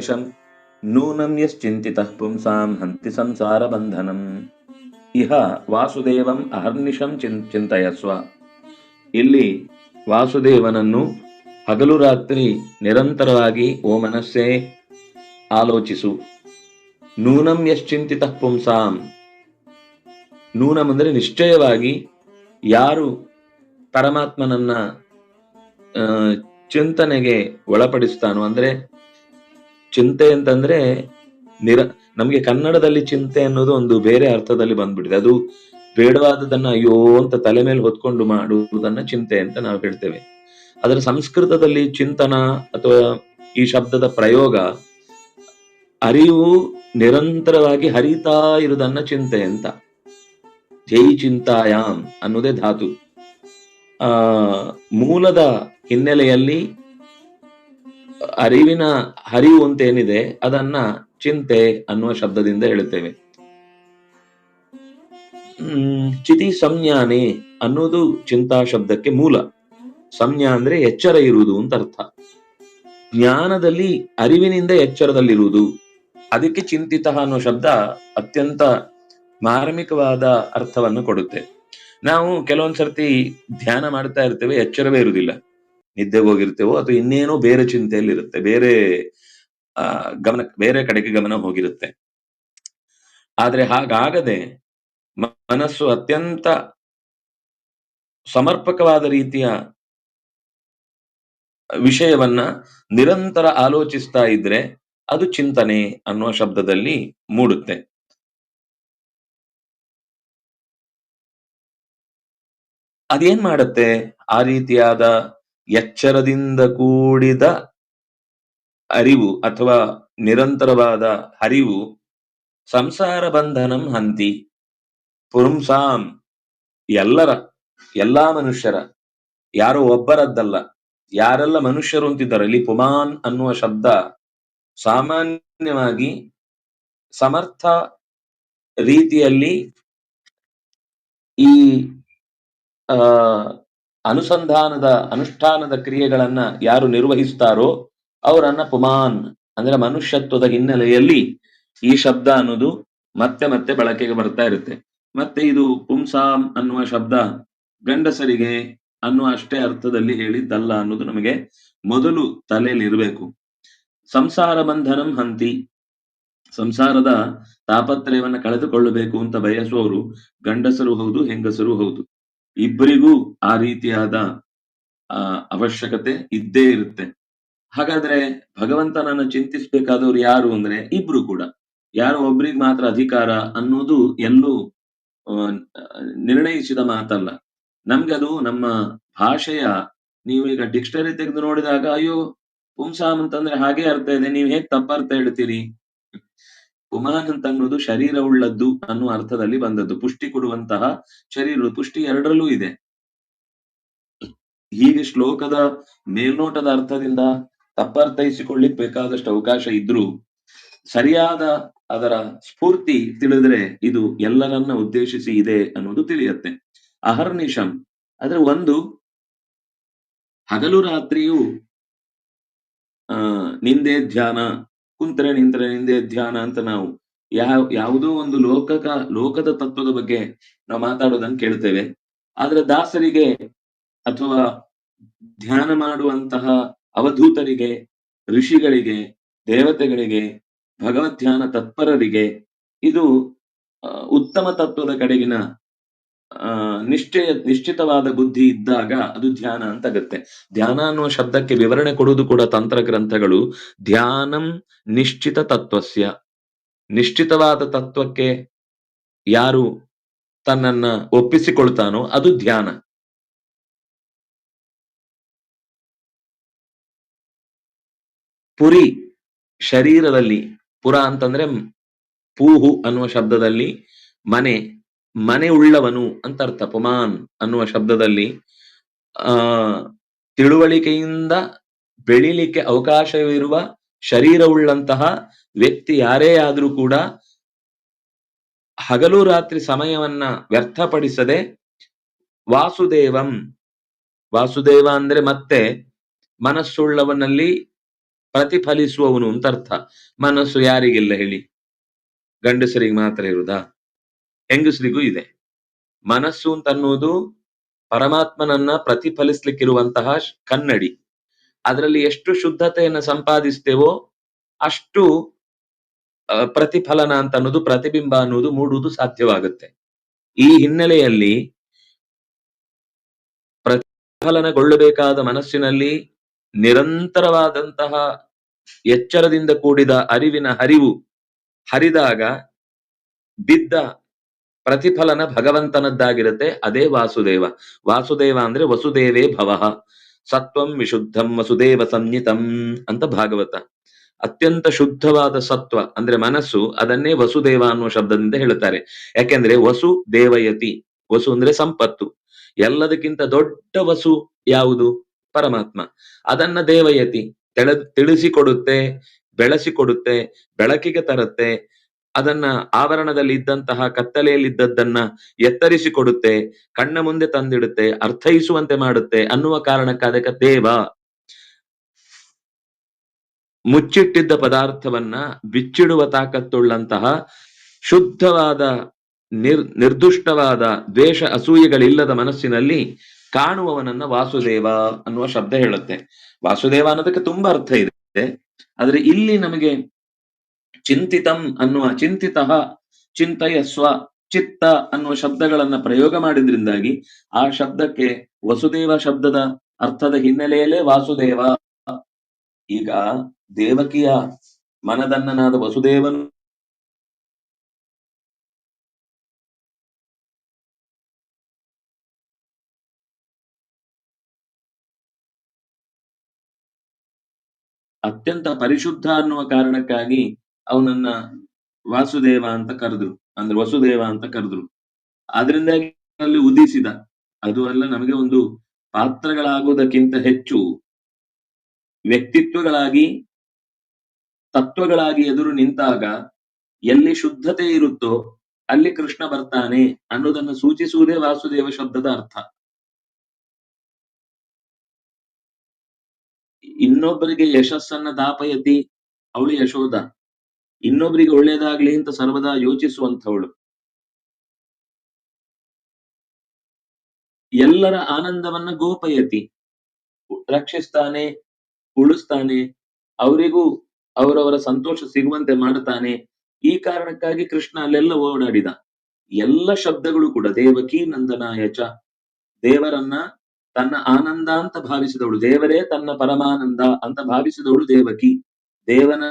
ಅಹರ್ನಿಶಂ ನೂನಂ ಯಶ್ಚಿಂತಿತಃ ಪುಂಸಾಂ ಹಂತಿ ಸಂಸಾರ ಬಂಧನಂ. ಇಹ ವಾಸುದೇವಂ ಅಹರ್ನಿಶಂ ಚಿನ್ ಚಿಂತಯಸ್ವ. ಇಲ್ಲಿ ವಾಸುದೇವನನ್ನು ಹಗಲು ರಾತ್ರಿ ನಿರಂತರವಾಗಿ ಓ ಮನಸ್ಸೇ ಆಲೋಚಿಸು. ನೂನಂ ಯಶ್ಚಿಂತಿತ ಪುಂಸಾಂ. ನೂನಂ ಅಂದರೆ ನಿಶ್ಚಯವಾಗಿ ಯಾರು ಪರಮಾತ್ಮನನ್ನ ಚಿಂತನೆಗೆ ಒಳಪಡಿಸ್ತಾನೋ ಅಂದ್ರೆ ಚಿಂತೆ ಅಂತಂದ್ರೆ ನಿರ, ನಮಗೆ ಕನ್ನಡದಲ್ಲಿ ಚಿಂತೆ ಅನ್ನೋದು ಒಂದು ಬೇರೆ ಅರ್ಥದಲ್ಲಿ ಬಂದ್ಬಿಟ್ಟಿದೆ. ಅದು ಬೇಡವಾದದನ್ನ ಅಯ್ಯೋ ಅಂತ ತಲೆ ಮೇಲೆ ಹೊತ್ಕೊಂಡು ಮಾಡುವುದನ್ನ ಚಿಂತೆ ಅಂತ ನಾವು ಹೇಳ್ತೇವೆ. ಅದರ ಸಂಸ್ಕೃತದಲ್ಲಿ ಚಿಂತನ ಅಥವಾ ಈ ಶಬ್ದದ ಪ್ರಯೋಗ ಅರಿವು ನಿರಂತರವಾಗಿ ಹರಿತಾ ಇರುವುದನ್ನ ಚಿಂತೆ ಅಂತ. ಜೈ ಚಿಂತಾಯಾಮ್ ಅನ್ನೋದೇ ಧಾತು. ಆ, ಮೂಲದ ಹಿನ್ನೆಲೆಯಲ್ಲಿ ಅರಿವಿನ ಹರಿವು ಅಂತ ಏನಿದೆ ಅದನ್ನ ಚಿಂತೆ ಅನ್ನುವ ಶಬ್ದದಿಂದ ಹೇಳುತ್ತೇವೆ. ಚಿತಿ ಸಂಜ್ಞಾನೆ ಅನ್ನೋದು ಚಿಂತಾ ಶಬ್ದಕ್ಕೆ ಮೂಲ. ಸಂಜ್ಞಾ ಅಂದ್ರೆ ಎಚ್ಚರ ಇರುವುದು ಅಂತ ಅರ್ಥ. ಜ್ಞಾನದಲ್ಲಿ ಅರಿವಿನಿಂದ ಎಚ್ಚರದಲ್ಲಿರುವುದು. ಅದಕ್ಕೆ ಚಿಂತಿತ ಅನ್ನೋ ಶಬ್ದ ಅತ್ಯಂತ ಮಾರ್ಮಿಕವಾದ ಅರ್ಥವನ್ನು ಕೊಡುತ್ತೆ. ನಾವು ಕೆಲವೊಂದ್ಸರ್ತಿ ಧ್ಯಾನ ಮಾಡ್ತಾ ಇರ್ತೇವೆ, ಎಚ್ಚರವೇ ಇರುವುದಿಲ್ಲ. ನಿದ್ದೆಗೆ ಹೋಗಿರ್ತೇವೋ ಅಥವಾ ಇನ್ನೇನೋ ಬೇರೆ ಚಿಂತೆಯಲ್ಲಿ ಇರುತ್ತೆ ಬೇರೆ ಗಮನ, ಬೇರೆ ಕಡೆಗೆ ಗಮನ ಹೋಗಿರುತ್ತೆ. ಆದ್ರೆ ಹಾಗಾಗದೆ ಮನಸ್ಸು ಅತ್ಯಂತ ಸಮರ್ಪಕವಾದ ರೀತಿಯ ವಿಷಯವನ್ನ ನಿರಂತರ ಆಲೋಚಿಸ್ತಾ ಇದ್ರೆ ಅದು ಚಿಂತನೆ ಅನ್ನುವ ಶಬ್ದದಲ್ಲಿ ಮೂಡುತ್ತೆ. ಅದೇನ್ ಮಾಡುತ್ತೆ? ಆ ರೀತಿಯಾದ ಎಚ್ಚರದಿಂದ ಕೂಡಿದ ಅರಿವು ಅಥವಾ ನಿರಂತರವಾದ ಹರಿವು, ಸಂಸಾರ ಬಂಧನಂ ಹಂತಿ ಪುರುಂಸಾಂ ಎಲ್ಲರ, ಎಲ್ಲಾ ಮನುಷ್ಯರ, ಯಾರೋ ಒಬ್ಬರದ್ದಲ್ಲ, ಯಾರೆಲ್ಲ ಮನುಷ್ಯರು ಅಂತಿದ್ದಾರೆ, ಇಲ್ಲಿ ಪುಮಾನ್ ಅನ್ನುವ ಶಬ್ದ ಸಾಮಾನ್ಯವಾಗಿ ಸಮರ್ಥ ರೀತಿಯಲ್ಲಿ ಈ ಅನುಸಂಧಾನದ, ಅನುಷ್ಠಾನದ ಕ್ರಿಯೆಗಳನ್ನ ಯಾರು ನಿರ್ವಹಿಸ್ತಾರೋ ಅವರನ್ನ ಪುಮಾನ್, ಅಂದ್ರೆ ಮನುಷ್ಯತ್ವದ ಹಿನ್ನೆಲೆಯಲ್ಲಿ ಈ ಶಬ್ದ ಅನ್ನೋದು ಮತ್ತೆ ಮತ್ತೆ ಬಳಕೆಗೆ ಬರ್ತಾ ಇರುತ್ತೆ. ಮತ್ತೆ ಇದು ಪುಂಸಾಂ ಅನ್ನುವ ಶಬ್ದ ಗಂಡಸರಿಗೆ ಅನ್ನುವ ಅಷ್ಟೇ ಅರ್ಥದಲ್ಲಿ ಹೇಳಿದ್ದಲ್ಲ ಅನ್ನೋದು ನಮಗೆ ಮೊದಲು ತಲೆಯಲ್ಲಿರಬೇಕು ಸಂಸಾರ ಬಂಧನಂ ಹಂತಿ. ಸಂಸಾರದ ತಾಪತ್ರಯವನ್ನ ಕಳೆದುಕೊಳ್ಳಬೇಕು ಅಂತ ಬಯಸುವವರು ಗಂಡಸರು ಹೌದು, ಹೆಂಗಸರು ಹೌದು. ಇಬ್ಬರಿಗೂ ಆ ರೀತಿಯಾದ ಅವಶ್ಯಕತೆ ಇದ್ದೇ ಇರುತ್ತೆ. ಹಾಗಾದ್ರೆ ಭಗವಂತನನ್ನ ಚಿಂತಿಸ್ಬೇಕಾದವ್ರು ಯಾರು ಅಂದ್ರೆ ಇಬ್ರು ಕೂಡ. ಯಾರು ಒಬ್ರಿಗೆ ಮಾತ್ರ ಅಧಿಕಾರ ಅನ್ನೋದು ಎಲ್ಲೂ ನಿರ್ಣಯಿಸಿದ ಮಾತಲ್ಲ. ನಮ್ಗದು ನಮ್ಮ ಭಾಷೆಯ, ನೀವು ಈಗ ಡಿಕ್ಷನರಿ ತೆಗೆದು ನೋಡಿದಾಗ, ಅಯ್ಯೋ, ಪುಂಸಾಮ್ ಅಂತಂದ್ರೆ ಹಾಗೆ ಅರ್ಥ ಇದೆ, ನೀವು ಹೇಗ್ ತಪ್ಪರ್ಥ ಹೇಳ್ತೀರಿ? ಪುಮಾನ್ ಅಂತ ಅನ್ನೋದು ಶರೀರ ಉಳ್ಳದ್ದು ಅನ್ನುವ ಅರ್ಥದಲ್ಲಿ ಬಂದದ್ದು. ಪುಷ್ಟಿ ಕೊಡುವಂತಹ ಶರೀರ ಪುಷ್ಟಿ ಎರಡರಲ್ಲೂ ಇದೆ. ಹೀಗೆ ಶ್ಲೋಕದ ಮೇಲ್ನೋಟದ ಅರ್ಥದಿಂದ ತಪ್ಪರ್ಥೈಸಿಕೊಳ್ಳಿಕ್ ಬೇಕಾದಷ್ಟು ಅವಕಾಶ ಇದ್ರೂ ಸರಿಯಾದ ಅದರ ಸ್ಫೂರ್ತಿ ತಿಳಿದ್ರೆ ಇದು ಎಲ್ಲರನ್ನ ಉದ್ದೇಶಿಸಿ ಇದೆ ಅನ್ನೋದು ತಿಳಿಯತ್ತೆ. ಅಹರ್ನಿಶಂ, ಆದ್ರೆ ಒಂದು ಹಗಲು ರಾತ್ರಿಯು, ಆ, ನಿಂದೆ ಧ್ಯಾನ ಕುಂತ್ರೆ ನಿಂತರೆ ನಿಂದೆ ಧ್ಯಾನ ಅಂತ ನಾವು ಯಾವ, ಯಾವುದೋ ಒಂದು ಲೋಕಕ, ಲೋಕದ ತತ್ವದ ಬಗ್ಗೆ ನಾವು ಮಾತಾಡೋದನ್ನು ಕೇಳ್ತೇವೆ. ಆದ್ರೆ ದಾಸರಿಗೆ ಅಥವಾ ಧ್ಯಾನ ಮಾಡುವಂತಹ ಅವಧೂತರಿಗೆ, ಋಷಿಗಳಿಗೆ, ದೇವತೆಗಳಿಗೆ ಭಗವದ್ ಧ್ಯಾನ ತತ್ಪರರಿಗೆ ಇದು ಉತ್ತಮ ತತ್ವದ ಕಡೆಗಿನ ಆ, ನಿಶ್ಚಯ, ನಿಶ್ಚಿತವಾದ ಬುದ್ಧಿ ಇದ್ದಾಗ ಅದು ಧ್ಯಾನ ಅಂತ ಆಗುತ್ತೆ ಧ್ಯಾನ ಅನ್ನುವ ಶಬ್ದಕ್ಕೆ ವಿವರಣೆ ಕೊಡುವುದು ಕೂಡ ತಂತ್ರ ಗ್ರಂಥಗಳು ಧ್ಯಾನಂ ನಿಶ್ಚಿತ ತತ್ವಸ್ಯ ನಿಶ್ಚಿತವಾದ ತತ್ವಕ್ಕೆ ಯಾರು ತನ್ನನ್ನ ಒಪ್ಪಿಸಿಕೊಳ್ತಾನೋ ಅದು ಧ್ಯಾನ. ಪುರಿ ಶರೀರದಲ್ಲಿ, ಪುರ ಅಂತಂದ್ರೆ ಪೂಹು ಅನ್ನುವ ಶಬ್ದದಲ್ಲಿ ಮನೆ ಮನೆ ಉಳ್ಳವನು ಅಂತ ಅರ್ಥ. ಪುಮಾನ್ ಅನ್ನುವ ಶಬ್ದದಲ್ಲಿ, ಆ, ತಿಳುವಳಿಕೆಯಿಂದ ಬೆಳಿಲಿಕ್ಕೆ ಅವಕಾಶವಿರುವ ಶರೀರವುಳ್ಳಂತಹ ವ್ಯಕ್ತಿ ಯಾರೇ ಆದ್ರೂ ಕೂಡ ಹಗಲು ರಾತ್ರಿ ಸಮಯವನ್ನ ವ್ಯರ್ಥಪಡಿಸದೆ ವಾಸುದೇವಂ, ವಾಸುದೇವ ಅಂದ್ರೆ ಮತ್ತೆ ಮನಸ್ಸುಳ್ಳವನಲ್ಲಿ ಪ್ರತಿಫಲಿಸುವವನು ಅಂತ ಅರ್ಥ. ಮನಸ್ಸು ಯಾರಿಗಿಲ್ಲ ಹೇಳಿ. ಗಂಡಸರಿಗೆ ಮಾತ್ರ ಇರುವುದಾ? ಹೆಂಗಸರಿಗೂ ಇದೆ. ಮನಸ್ಸು ಅಂತ ಅನ್ನುವುದು ಪರಮಾತ್ಮನನ್ನ ಪ್ರತಿಫಲಿಸ್ಲಿಕ್ಕಿರುವಂತಹ ಕನ್ನಡಿ. ಅದರಲ್ಲಿ ಎಷ್ಟು ಶುದ್ಧತೆಯನ್ನು ಸಂಪಾದಿಸ್ತೇವೋ ಅಷ್ಟು ಪ್ರತಿಫಲನ ಅಂತ ಅನ್ನೋದು ಪ್ರತಿಬಿಂಬ ಅನ್ನೋದು ಮೂಡುವುದು ಸಾಧ್ಯವಾಗುತ್ತೆ. ಈ ಹಿನ್ನೆಲೆಯಲ್ಲಿ ಪ್ರತಿಫಲನಗೊಳ್ಳಬೇಕಾದ ಮನಸ್ಸಿನಲ್ಲಿ ನಿರಂತರವಾದಂತಹ ಎಚ್ಚರದಿಂದ ಕೂಡಿದ ಅರಿವಿನ ಹರಿವು ಹರಿದಾಗ ಬಿದ್ದ ಪ್ರತಿಫಲನ ಭಗವಂತನದ್ದಾಗಿರುತ್ತೆ. ಅದೇ ವಾಸುದೇವ. ವಾಸುದೇವ ಅಂದ್ರೆ ವಸುದೇವೇ ಭವಃ. ಸತ್ವಂ ವಿಶುದ್ಧಂ ವಸುದೇವ ಸಂಹಿತಂ ಅಂತ ಭಾಗವತ. ಅತ್ಯಂತ ಶುದ್ಧವಾದ ಸತ್ವ ಅಂದ್ರೆ ಮನಸ್ಸು ಅದನ್ನೇ ವಸುದೇವ ಅನ್ನುವ ಶಬ್ದದಿಂದ ಹೇಳುತ್ತಾರೆ ಯಾಕೆಂದ್ರೆ ವಸು ದೇವಯತಿ. ವಸು ಅಂದ್ರೆ ಸಂಪತ್ತು. ಎಲ್ಲದಕ್ಕಿಂತ ದೊಡ್ಡ ವಸು ಯಾವುದು? ಪರಮಾತ್ಮ. ಅದನ್ನ ದೇವಯತಿ. ತೆಳ, ತಿಳಿಸಿಕೊಡುತ್ತೆ, ಬೆಳೆಸಿಕೊಡುತ್ತೆ, ಬೆಳಕಿಗೆ ತರುತ್ತೆ ಅದನ್ನ ಆವರಣದಲ್ಲಿ ಇದ್ದಂತಹ ಕತ್ತಲೆಯಲ್ಲಿದ್ದದ್ದನ್ನ ಎತ್ತರಿಸಿಕೊಡುತ್ತೆ, ಕಣ್ಣ ಮುಂದೆ ತಂದಿಡುತ್ತೆ, ಅರ್ಥೈಸುವಂತೆ ಮಾಡುತ್ತೆ ಅನ್ನುವ ಕಾರಣಕ್ಕ ಅದಕ್ಕೆ ದೇವ. ಮುಚ್ಚಿಟ್ಟಿದ್ದ ಪದಾರ್ಥವನ್ನ ಬಿಚ್ಚಿಡುವ ತಾಕತ್ತುಳ್ಳಂತಹ ಶುದ್ಧವಾದ ನಿರ್ ನಿರ್ದುಷ್ಟವಾದ ದ್ವೇಷ ಅಸೂಯೆಗಳಿಲ್ಲದ ಮನಸ್ಸಿನಲ್ಲಿ ಕಾಣುವವನನ್ನ ವಾಸುದೇವ ಅನ್ನುವ ಶಬ್ದ ಹೇಳುತ್ತೆ. ವಾಸುದೇವ ಅನ್ನೋದಕ್ಕೆ ತುಂಬಾ ಅರ್ಥ ಇದೆ. ಆದ್ರೆ ಇಲ್ಲಿ ನಮಗೆ ಚಿಂತಿತಂ ಅನ್ನುವ ಚಿಂತಿತ ಚಿಂತಯಸ್ವ ಚಿತ್ತ ಅನ್ನುವ ಶಬ್ದಗಳನ್ನ ಪ್ರಯೋಗ ಮಾಡಿದ್ರಿಂದಾಗಿ ಆ ಶಬ್ದಕ್ಕೆ ವಸುದೇವ ಶಬ್ದದ ಅರ್ಥದ ಹಿನ್ನೆಲೆಯಲ್ಲೇ ವಾಸುದೇವ. ಈಗ ದೇವಕಿಯ ಮನದನ್ನನಾದ ವಸುದೇವನು ಅತ್ಯಂತ ಪರಿಶುದ್ಧ ಅನ್ನುವ ಕಾರಣಕ್ಕಾಗಿ ಅವನನ್ನ ವಾಸುದೇವ ಅಂತ ಕರೆದ್ರು. ಅಂದ್ರೆ ವಸುದೇವ ಅಂತ ಕರೆದ್ರು. ಆದ್ರಿಂದಾಗಿ ಅಲ್ಲಿ ಉದಿಸಿದ. ಅದು ಅಲ್ಲ, ನಮಗೆ ಒಂದು ಪಾತ್ರಗಳಾಗುವುದಕ್ಕಿಂತ ಹೆಚ್ಚು ವ್ಯಕ್ತಿತ್ವಗಳಾಗಿ, ತತ್ವಗಳಾಗಿ ಎದುರು ನಿಂತಾಗ ಎಲ್ಲಿ ಶುದ್ಧತೆ ಇರುತ್ತೋ ಅಲ್ಲಿ ಕೃಷ್ಣ ಬರ್ತಾನೆ ಅನ್ನೋದನ್ನು ಸೂಚಿಸುವುದೇ ವಾಸುದೇವ ಶಬ್ದದ ಅರ್ಥ. ಇನ್ನೊಬ್ಬರಿಗೆ ಯಶಸ್ಸನ್ನ ದಾಪಯತಿ ಅವಳು ಯಶೋಧ. ಇನ್ನೊಬ್ಬರಿಗೆ ಒಳ್ಳೇದಾಗ್ಲಿ ಅಂತ ಸರ್ವದಾ ಯೋಚಿಸುವಂಥವಳು. ಎಲ್ಲರ ಆನಂದವನ್ನ ಗೋಪಯತಿ. ರಕ್ಷಿಸ್ತಾನೆ, ಉಳಿಸ್ತಾನೆ, ಅವರಿಗೂ ಅವರವರ ಸಂತೋಷ ಸಿಗುವಂತೆ ಮಾಡುತ್ತಾನೆ. ಈ ಕಾರಣಕ್ಕಾಗಿ ಕೃಷ್ಣ ಅಲ್ಲೆಲ್ಲ ಓಡಾಡಿದ. ಎಲ್ಲ ಶಬ್ದಗಳು ಕೂಡ ದೇವಕಿ ನಂದನಾಯ ಚ. ದೇವರನ್ನ ತನ್ನ ಆನಂದ ಅಂತ ಭಾವಿಸಿದವಳು. ದೇವರೇ ತನ್ನ ಪರಮಾನಂದ ಅಂತ ಭಾವಿಸಿದವಳು ದೇವಕಿ. ದೇವನ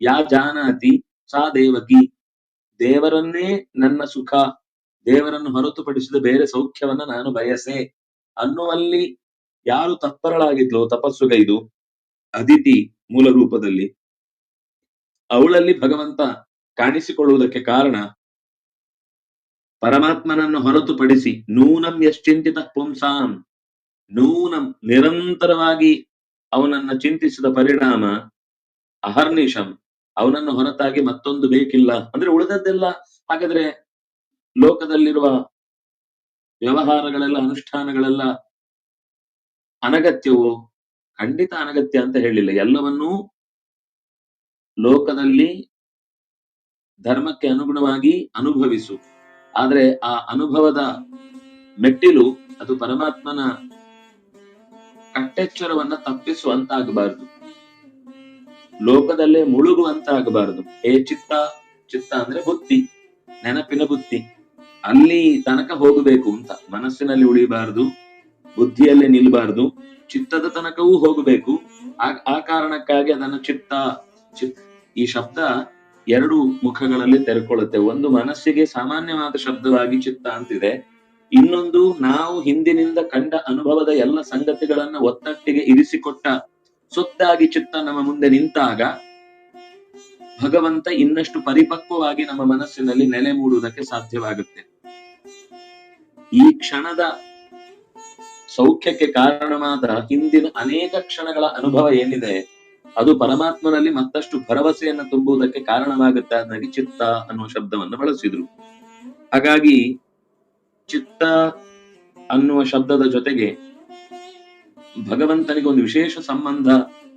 ಯಾ ಜಾನಾತಿ, ಸಾ ದೇವಕಿ. ದೇವರನ್ನೇ ನನ್ನ ಸುಖ. ದೇವರನ್ನು ಹೊರತುಪಡಿಸಿದ ಬೇರೆ ಸೌಖ್ಯವನ್ನ ನಾನು ಬಯಸೆ. ಅನ್ನುವಲ್ಲಿ ಯಾರು ತತ್ಪರಳಾಗಿದ್ಲೋ ತಪಸ್ಸುಗೈದು ಅದಿತಿ ಮೂಲ ರೂಪದಲ್ಲಿ. ಅವಳಲ್ಲಿ ಭಗವಂತ ಕಾಣಿಸಿಕೊಳ್ಳುವುದಕ್ಕೆ ಕಾರಣ, ಪರಮಾತ್ಮನನ್ನು ಹೊರತುಪಡಿಸಿ ನೂನಂ ಯಶ್ಚಿಂತಿತ ಪುಂಸಾಂ. ನೂನಂ ನಿರಂತರವಾಗಿ ಅವನನ್ನ ಚಿಂತಿಸಿದ ಪರಿಣಾಮ ಅಹರ್ನಿಶಂ. ಅವನನ್ನು ಹೊರತಾಗಿ ಮತ್ತೊಂದು ಬೇಕಿಲ್ಲ. ಅಂದ್ರೆ ಉಳಿದದ್ದೆಲ್ಲ ಹಾಗಾದ್ರೆ ಲೋಕದಲ್ಲಿರುವ ವ್ಯವಹಾರಗಳೆಲ್ಲ, ಅನುಷ್ಠಾನಗಳೆಲ್ಲ ಅನಗತ್ಯವೋ? ಖಂಡಿತ ಅನಗತ್ಯ ಅಂತ ಹೇಳಿಲ್ಲ. ಎಲ್ಲವನ್ನೂ ಲೋಕದಲ್ಲಿ ಧರ್ಮಕ್ಕೆ ಅನುಗುಣವಾಗಿ ಅನುಭವಿಸು. ಆದ್ರೆ ಆ ಅನುಭವದ ಮೆಟ್ಟಿಲು ಅದು ಪರಮಾತ್ಮನ ಕಟ್ಟೆಚ್ಚರವನ್ನ ತಪ್ಪಿಸುವಂತಾಗಬಾರದು. ಲೋಕದಲ್ಲೇ ಮುಳುಗುವಂತ ಆಗಬಾರದು ಏ ಚಿತ್ತ ಚಿತ್ತ ಅಂದ್ರೆ ಬುದ್ಧಿ, ನೆನಪಿನ ಬುದ್ಧಿ. ಅಲ್ಲಿ ತನಕ ಹೋಗಬೇಕು ಅಂತ, ಮನಸ್ಸಿನಲ್ಲಿ ಉಳಿಬಾರದು, ಬುದ್ಧಿಯಲ್ಲೇ ನಿಲ್ಬಾರ್ದು, ಚಿತ್ತದ ತನಕವೂ ಹೋಗಬೇಕು. ಆ ಆ ಕಾರಣಕ್ಕಾಗಿ ಅದನ್ನು ಚಿತ್ತ, ಚಿತ್, ಈ ಶಬ್ದ ಎರಡು ಮುಖಗಳಲ್ಲಿ ತೆರೆಕೊಳ್ಳುತ್ತೆ. ಒಂದು ಮನಸ್ಸಿಗೆ ಸಾಮಾನ್ಯವಾದ ಶಬ್ದವಾಗಿ ಚಿತ್ತ ಅಂತಿದೆ. ಇನ್ನೊಂದು ನಾವು ಹಿಂದಿನಿಂದ ಕಂಡ ಅನುಭವದ ಎಲ್ಲ ಸಂಗತಿಗಳನ್ನ ಒತ್ತಟ್ಟಿಗೆ ಇರಿಸಿಕೊಟ್ಟ ಸೊತ್ತಾಗಿ ಚಿತ್ತ ನಮ್ಮ ಮುಂದೆ ನಿಂತಾಗ ಭಗವಂತ ಇನ್ನಷ್ಟು ಪರಿಪಕ್ವವಾಗಿ ನಮ್ಮ ಮನಸ್ಸಿನಲ್ಲಿ ನೆಲೆ ಮೂಡುವುದಕ್ಕೆ ಸಾಧ್ಯವಾಗುತ್ತೆ. ಈ ಕ್ಷಣದ ಸೌಖ್ಯಕ್ಕೆ ಕಾರಣವಾದ ಹಿಂದಿನ ಅನೇಕ ಕ್ಷಣಗಳ ಅನುಭವ ಏನಿದೆ, ಅದು ಪರಮಾತ್ಮನಲ್ಲಿ ಮತ್ತಷ್ಟು ಭರವಸೆಯನ್ನು ತುಂಬುವುದಕ್ಕೆ ಕಾರಣವಾಗುತ್ತೆ ಅದನ್ನಾಗಿ ಚಿತ್ತ ಅನ್ನುವ ಶಬ್ದವನ್ನು ಬಳಸಿದ್ರು. ಹಾಗಾಗಿ ಚಿತ್ತ ಅನ್ನುವ ಶಬ್ದದ ಜೊತೆಗೆ ಭಗವಂತನಿಗೆ ಒಂದು ವಿಶೇಷ ಸಂಬಂಧ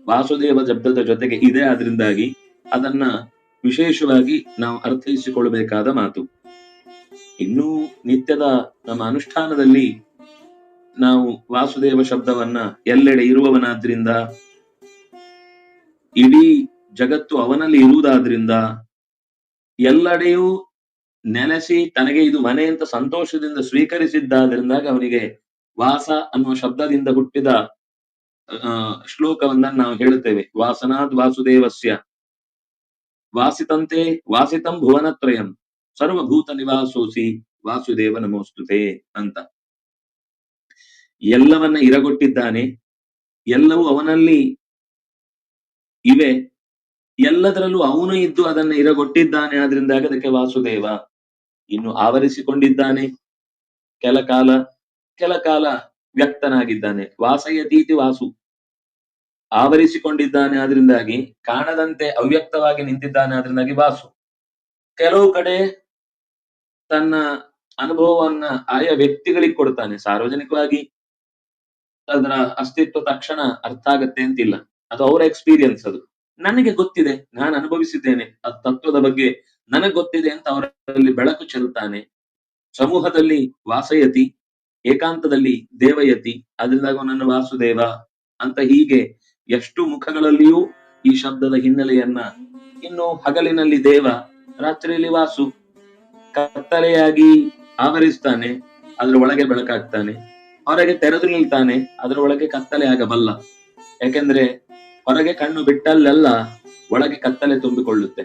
ವಾಸುದೇವ ಶಬ್ದದ ಜೊತೆಗೆ ಇದೆ ಆದ್ರಿಂದಾಗಿ ಅದನ್ನ ವಿಶೇಷವಾಗಿ ನಾವು ಅರ್ಥೈಸಿಕೊಳ್ಳಬೇಕಾದ ಮಾತು. ಇನ್ನು ನಿತ್ಯದ ನಮ್ಮ ಅನುಷ್ಠಾನದಲ್ಲಿ ನಾವು ವಾಸುದೇವ ಶಬ್ದವನ್ನ ಎಲ್ಲೆಡೆ ಇರುವವನಾದ್ರಿಂದ, ಇಡೀ ಜಗತ್ತು ಅವನಲ್ಲಿ ಇರುವುದಾದ್ರಿಂದ ಎಲ್ಲೆಡೆಯೂ ನೆನೆಸಿ ತನಗೆ ಇದು ಮನೆ ಅಂತ ಸಂತೋಷದಿಂದ ಸ್ವೀಕರಿಸಿದ್ದಾದ್ರಿಂದಾಗ ಅವನಿಗೆ ವಾಸ ಅನ್ನುವ ಶಬ್ದದಿಂದ ಹುಟ್ಟಿದ ಶ್ಲೋಕವನ್ನ ನಾವು ಹೇಳುತ್ತೇವೆ. ವಾಸನಾದ್ ವಾಸುದೇವಸ್ಯ. ವಾಸಿತಂತೆ ವಾಸಿತಂ ಭುವನತ್ರಯಂ. ಸರ್ವಭೂತ ನಿವಾಸೋಸಿ ವಾಸುದೇವ ನಮೋಸ್ತುತೆ ಅಂತ. ಎಲ್ಲವನ್ನ ಇರಗೊಟ್ಟಿದ್ದಾನೆ. ಎಲ್ಲವೂ ಅವನಲ್ಲಿ ಇವೆ. ಎಲ್ಲದರಲ್ಲೂ ಅವನು ಇದ್ದು ಅದನ್ನ ಇರಗೊಟ್ಟಿದ್ದಾನೆ. ಆದ್ರಿಂದಾಗ ಅದಕ್ಕೆ ವಾಸುದೇವ. ಇನ್ನು ಆವರಿಸಿಕೊಂಡಿದ್ದಾನೆ. ಕೆಲ ಕಾಲ ಕೆಲ ಕಾಲ ವ್ಯಕ್ತನಾಗಿದ್ದಾನೆ. ವಾಸಯತೀತಿ ವಾಸು. ಆವರಿಸಿಕೊಂಡಿದ್ದಾನೆ ಆದ್ರಿಂದಾಗಿ, ಕಾಣದಂತೆ ಅವ್ಯಕ್ತವಾಗಿ ನಿಂತಿದ್ದಾನೆ ಆದ್ರಿಂದಾಗಿ ವಾಸು. ಕೆಲವು ಕಡೆ ತನ್ನ ಅನುಭವವನ್ನ ಆಯಾ ವ್ಯಕ್ತಿಗಳಿಗೆ ಕೊಡ್ತಾನೆ. ಸಾರ್ವಜನಿಕವಾಗಿ ಅದರ ಅಸ್ತಿತ್ವ ತಕ್ಷಣ ಅರ್ಥ ಆಗತ್ತೆ ಅಂತಿಲ್ಲ. ಅದು ಅವರ ಎಕ್ಸ್ಪೀರಿಯನ್ಸ್ ಅದು. ನನಗೆ ಗೊತ್ತಿದೆ, ನಾನು ಅನುಭವಿಸಿದ್ದೇನೆ. ಆ ತತ್ವದ ಬಗ್ಗೆ ನನಗೆ ಗೊತ್ತಿದೆ ಅಂತ ಅವರಲ್ಲಿ ಬೆಳಕು ಚೆಲ್ತಾನೆ ಸಮೂಹದಲ್ಲಿ ವಾಸಯತಿ ಏಕಾಂತದಲ್ಲಿ ದೇವಯತಿ ಅದರಿಂದ ನನ್ನ ವಾಸುದೇವ ಅಂತ ಹೀಗೆ ಎಷ್ಟು ಮುಖಗಳಲ್ಲಿಯೂ ಈ ಶಬ್ದದ ಹಿನ್ನೆಲೆಯನ್ನ ಇನ್ನು ಹಗಲಿನಲ್ಲಿ ದೇವ ರಾತ್ರಿಯಲ್ಲಿ ವಾಸು ಕತ್ತಲೆಯಾಗಿ ಆವರಿಸ್ತಾನೆ, ಅದ್ರ ಒಳಗೆ ಬೆಳಕಾಗ್ತಾನೆ, ಹೊರಗೆ ತೆರೆದು ನಿಲ್ತಾನೆ, ಅದರ ಒಳಗೆ ಕತ್ತಲೆ ಆಗಬಲ್ಲ. ಯಾಕೆಂದ್ರೆ ಹೊರಗೆ ಕಣ್ಣು ಬಿಟ್ಟಲ್ಲೆಲ್ಲ ಒಳಗೆ ಕತ್ತಲೆ ತುಂಬಿಕೊಳ್ಳುತ್ತೆ.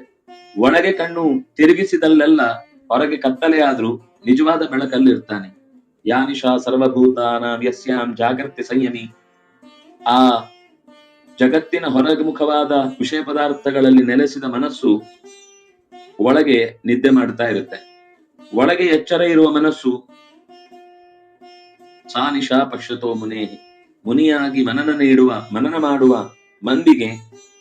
ಒಳಗೆ ಕಣ್ಣು ತಿರುಗಿಸಿದಲ್ಲೆಲ್ಲ ಹೊರಗೆ ಕತ್ತಲೆ ಆದ್ರೂ ನಿಜವಾದ ಯಾನಿಶಾ ಸರ್ವಭೂತಾನ ಯಸ್ಯಾಂ ಜಾಗೃತಿ ಸಂಯಮಿ ಆ ಜಗತ್ತಿನ ಹೊರಗುಮುಖವಾದ ವಿಷಯ ಪದಾರ್ಥಗಳಲ್ಲಿ ನೆಲೆಸಿದ ಮನಸ್ಸು ಒಳಗೆ ನಿದ್ದೆ ಮಾಡ್ತಾ ಇರುತ್ತೆ. ಒಳಗೆ ಎಚ್ಚರ ಇರುವ ಮನಸ್ಸು ಸಾನಿಶಾ ಪಶ್ಯತೋ ಮುನೇ ಮುನಿಯಾಗಿ ಮನನ ನೀಡುವ, ಮನನ ಮಾಡುವ ಮಂದಿಗೆ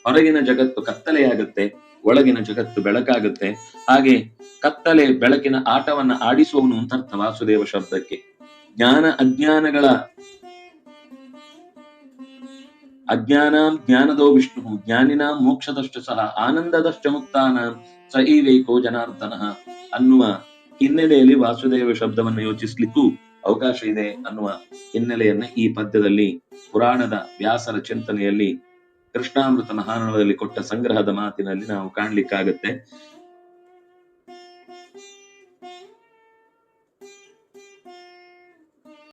ಹೊರಗಿನ ಜಗತ್ತು ಕತ್ತಲೆಯಾಗುತ್ತೆ ಒಳಗಿನ ಜಗತ್ತು ಬೆಳಕಾಗುತ್ತೆ. ಹಾಗೆ ಕತ್ತಲೆ, ಬೆಳಕಿನ ಆಟವನ್ನ ಆಡಿಸುವವನು ಅಂತ ಅರ್ಥ ವಾಸುದೇವ ಶಬ್ದಕ್ಕೆ. ಜ್ಞಾನ ಅಜ್ಞಾನಗಳ ಅಜ್ಞಾನ ಜ್ಞಾನದೋ ವಿಷ್ಣು, ಜ್ಞಾನಿನ ಮೋಕ್ಷದಷ್ಟು ಸಹ, ಆನಂದದಷ್ಟ ಮುಕ್ತಾನ ಸ ಈವೈಕೋ ಜನಾರ್ದನ ಅನ್ನುವ ಹಿನ್ನೆಲೆಯಲ್ಲಿ ವಾಸುದೇವ ಶಬ್ದವನ್ನು ಯೋಚಿಸ್ಲಿಕ್ಕೂ ಅವಕಾಶ ಇದೆ ಅನ್ನುವ ಹಿನ್ನೆಲೆಯನ್ನ ಈ ಪದ್ಯದಲ್ಲಿ ಪುರಾಣದ ವ್ಯಾಸರ ಚಿಂತನೆಯಲ್ಲಿ ಕೃಷ್ಣಾಮೃತ ಮಹಾನವದಲ್ಲಿ ಕೊಟ್ಟ ಸಂಗ್ರಹದ ಮಾತಿನಲ್ಲಿ ನಾವು ಕಾಣ್ಲಿಕ್ಕಾಗತ್ತೆ.